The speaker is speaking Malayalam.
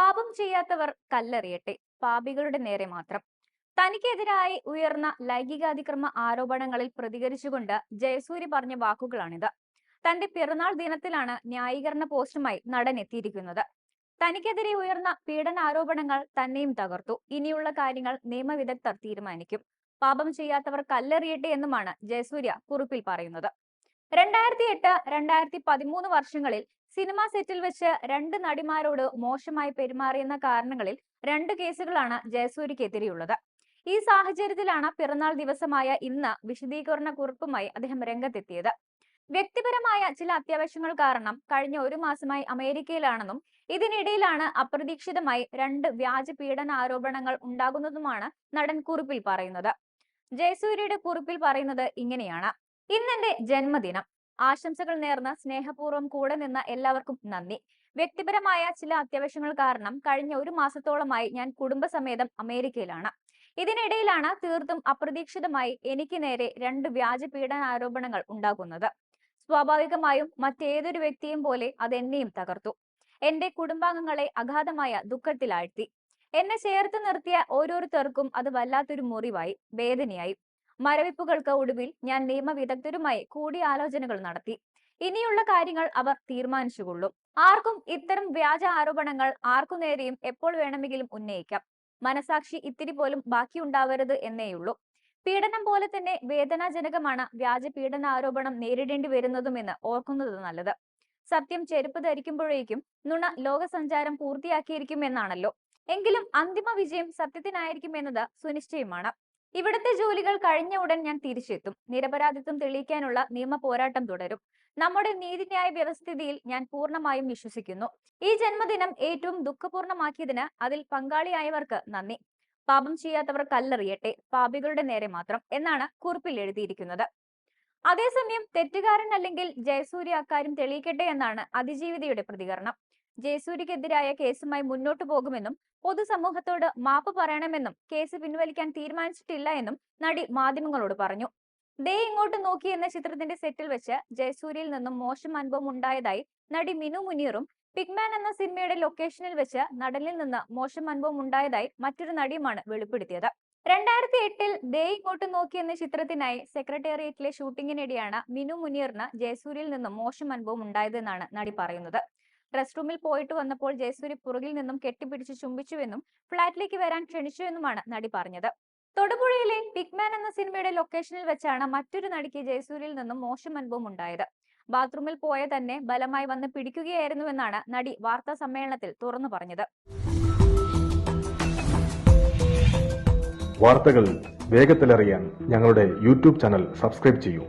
പാപം ചെയ്യാത്തവർ കല്ലെറിയട്ടെ പാപികളുടെ നേരെ മാത്രം. തനിക്കെതിരായി ഉയർന്ന ലൈംഗികാതിക്രമ ആരോപണങ്ങളിൽ പ്രതികരിച്ചുകൊണ്ട് ജയസൂര്യ പറഞ്ഞ വാക്കുകളാണിത്. തന്റെ പിറന്നാൾ ദിനത്തിലാണ് ന്യായീകരണ പോസ്റ്റുമായി നടൻ എത്തിയിരിക്കുന്നത് തനിക്കെതിരെ ഉയർന്ന പീഡന ആരോപണങ്ങൾ തന്നെയും തകർത്തു. ഇനിയുള്ള കാര്യങ്ങൾ നിയമവിദഗ്ധർ തീരുമാനിക്കും. പാപം ചെയ്യാത്തവർ കല്ലെറിയട്ടെ എന്നുമാണ് ജയസൂര്യ കുറിപ്പിൽ പറയുന്നത്. രണ്ടായിരത്തി എട്ട് രണ്ടായിരത്തി പതിമൂന്ന് വർഷങ്ങളിൽ സിനിമാ സെറ്റിൽ വെച്ച് രണ്ട് നടിമാരോട് മോശമായി പെരുമാറിയെന്ന കാരണങ്ങളിൽ രണ്ട് കേസുകളാണ് ജയസൂര്യക്കെതിരെയുള്ളത്. ഈ സാഹചര്യത്തിലാണ് പിറന്നാൾ ദിവസമായ ഇന്ന് വിശദീകരണ കുറിപ്പുമായി അദ്ദേഹം രംഗത്തെത്തിയത്. വ്യക്തിപരമായ ചില അത്യാവശ്യങ്ങൾ കാരണം കഴിഞ്ഞ ഒരു മാസമായി അമേരിക്കയിലാണെന്നും ഇതിനിടയിലാണ് അപ്രതീക്ഷിതമായി രണ്ട് വ്യാജ പീഡന ആരോപണങ്ങൾ ഉണ്ടാകുന്നതുമാണ് നടൻ കുറിപ്പിൽ പറയുന്നത്. ജയസൂര്യയുടെ കുറിപ്പിൽ പറയുന്നത് ഇങ്ങനെയാണ്. ഇന്നെന്റെ ജന്മദിനം. ആശംസകൾ നേർന്ന സ്നേഹപൂർവം കൂടെ നിന്ന എല്ലാവർക്കും നന്ദി. വ്യക്തിപരമായ ചില അത്യാവശ്യങ്ങൾ കാരണം കഴിഞ്ഞ ഒരു മാസത്തോളമായി ഞാൻ കുടുംബസമേതം അമേരിക്കയിലാണ്. ഇതിനിടയിലാണ് തീർത്തും അപ്രതീക്ഷിതമായി എനിക്ക് നേരെ രണ്ട് വ്യാജ പീഡന ആരോപണങ്ങൾ ഉണ്ടാകുന്നത്. സ്വാഭാവികമായും മറ്റേതൊരു വ്യക്തിയും പോലെ അത് എന്നെയും തകർത്തു. എന്റെ കുടുംബാംഗങ്ങളെ അഗാധമായ ദുഃഖത്തിലാഴ്ത്തി. എന്നെ ചേർത്ത് നിർത്തിയ ഓരോരുത്തർക്കും അത് വല്ലാത്തൊരു മുറിവായി വേദനയായി. മരവിപ്പുകൾക്ക് ഒടുവിൽ ഞാൻ നിയമവിദഗ്ധരുമായി കൂടിയാലോചനകൾ നടത്തി. ഇനിയുള്ള കാര്യങ്ങൾ അവർ തീരുമാനിച്ചുകൊള്ളും. ആർക്കും ഇത്തരം വ്യാജ ആരോപണങ്ങൾ ആർക്കു നേരെയും എപ്പോൾ വേണമെങ്കിലും ഉന്നയിക്കാം. മനസാക്ഷി ഇത്തിരി പോലും ബാക്കിയുണ്ടാവരുത് എന്നേയുള്ളൂ. പീഡനം പോലെ തന്നെ വേദനാജനകമാണ് വ്യാജ പീഡന ആരോപണം നേരിടേണ്ടി വരുന്നതുമെന്ന് ഓർക്കുന്നത് നല്ലത്. സത്യം ചെരുപ്പ് ധരിക്കുമ്പോഴേക്കും നുണ ലോകസഞ്ചാരം പൂർത്തിയാക്കിയിരിക്കുമെന്നാണല്ലോ എങ്കിലും അന്തിമ വിജയം സത്യത്തിനായിരിക്കും എന്നത് സുനിശ്ചയമാണ്. ഇവിടുത്തെ ജോലികൾ കഴിഞ്ഞ ഉടൻ ഞാൻ തിരിച്ചെത്തും. നിരപരാധിത്വം തെളിയിക്കാനുള്ള നിയമ പോരാട്ടം തുടരും. നമ്മുടെ നീതിന്യായ വ്യവസ്ഥിതിയിൽ ഞാൻ പൂർണമായും വിശ്വസിക്കുന്നു. ഈ ജന്മദിനം ഏറ്റവും ദുഃഖപൂർണമാക്കിയതിന് അതിൽ പങ്കാളിയായവർക്ക് നന്ദി. പാപം ചെയ്യാത്തവർ കല്ലെറിയട്ടെ പാപികളുടെ നേരെ മാത്രം എന്നാണ് കുറിപ്പിൽ എഴുതിയിരിക്കുന്നത്. അതേസമയം തെറ്റുകാരൻ അല്ലെങ്കിൽ ജയസൂര്യ അക്കാര്യം തെളിയിക്കട്ടെ എന്നാണ് അതിജീവിതയുടെ പ്രതികരണം. ജയസൂര്യക്കെതിരായ കേസുമായി മുന്നോട്ടു പോകുമെന്നും പൊതുസമൂഹത്തോട് മാപ്പ് പറയണമെന്നും കേസ് പിൻവലിക്കാൻ തീരുമാനിച്ചിട്ടില്ല എന്നും നടി മാധ്യമങ്ങളോട് പറഞ്ഞു. ദേ ഇങ്ങോട്ട് നോക്കി എന്ന ചിത്രത്തിന്റെ സെറ്റിൽ വെച്ച് ജയസൂര്യയിൽ നിന്നും മോശം അനുഭവം ഉണ്ടായതായി നടി മിനു മുനീറും പിഗ്മാൻ എന്ന സിനിമയുടെ ലൊക്കേഷനിൽ വെച്ച് നടനിൽ നിന്ന് മോശം അനുഭവം ഉണ്ടായതായി മറ്റൊരു നടിയുമാണ് വെളിപ്പെടുത്തിയത്. രണ്ടായിരത്തി എട്ടിൽ ദേ ഇങ്ങോട്ട് നോക്കി എന്ന ചിത്രത്തിനായി സെക്രട്ടേറിയറ്റിലെ ഷൂട്ടിങ്ങിനിടെയാണ് മിനു മുനീറിന് ജയസൂര്യയിൽ നിന്നും മോശം അനുഭവം ഉണ്ടായതെന്നാണ് നടി പറയുന്നത്. റെസ്റ്റ് റൂമിൽ പോയിട്ട് വന്നപ്പോൾ ജയസൂരി പുറകിൽ നിന്നും കെട്ടിപ്പിടിച്ച് ചുംബിച്ചുവെന്നും ഫ്ളാറ്റിലേക്ക് വരാൻ ക്ഷണിച്ചുവെന്നുമാണ് നടി പറഞ്ഞത്. തൊടുപുഴയിലെ പിഗ്മാൻ എന്ന സിനിമയുടെ ലൊക്കേഷനിൽ വെച്ചാണ് മറ്റൊരു നടിക്ക് ജയസൂരിയിൽ നിന്നും മോശം അനുഭവം ഉണ്ടായത്. ബാത്റൂമിൽ പോയ തന്നെ ബലമായി വന്ന് പിടിക്കുകയായിരുന്നുവെന്നാണ് നടി വാർത്താ സമ്മേളനത്തിൽ തുറന്നു പറഞ്ഞത്. വാർത്തകൾ വേഗത്തിലറിയാൻ ഞങ്ങളുടെ യൂട്യൂബ് ചാനൽ സബ്സ്ക്രൈബ് ചെയ്യൂ.